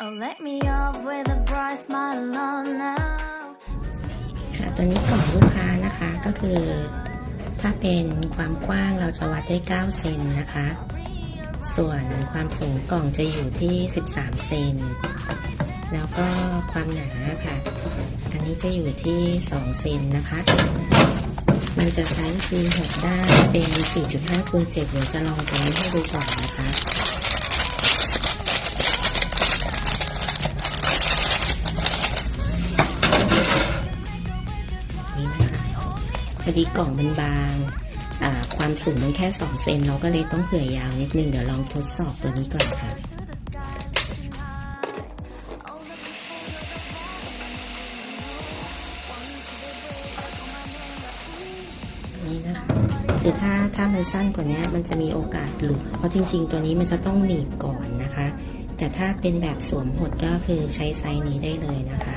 Oh, let me up with a bright smile on now. ค่ะตัวนี้กล่องลูกค้านะคะก็คือ ถ้าเป็นความกว้างเราจะวัดได้ 9 เซนนะคะ ส่วนความสูงกล่องจะอยู่ที่ 13 เซนแล้วก็ความหนาค่ะ อันนี้จะอยู่ที่ 2 เซนนะคะ มันจะใช้ซีน6ด้านเป็น 4.5คูณ7เดี๋ยวจะลองตัวนี้ให้ดูก่อนนะคะ พอดีกล่องมันบางความสูงมันแค่ 2 เซนเราก็เลยต้องเผื่อยาวนิดนึง เดี๋ยวลองทดสอบตัวนี้ก่อนค่ะ นี่นะคะคือถ้าถ้ามันสั้นกว่านี้มันจะมีโอกาสหลุด เพราะจริง ๆ ตัวนี้มันจะต้องหนีบก่อนนะคะ แต่ถ้าเป็นแบบสวมหดก็คือใช้ไซส์นี้ได้เลยนะคะ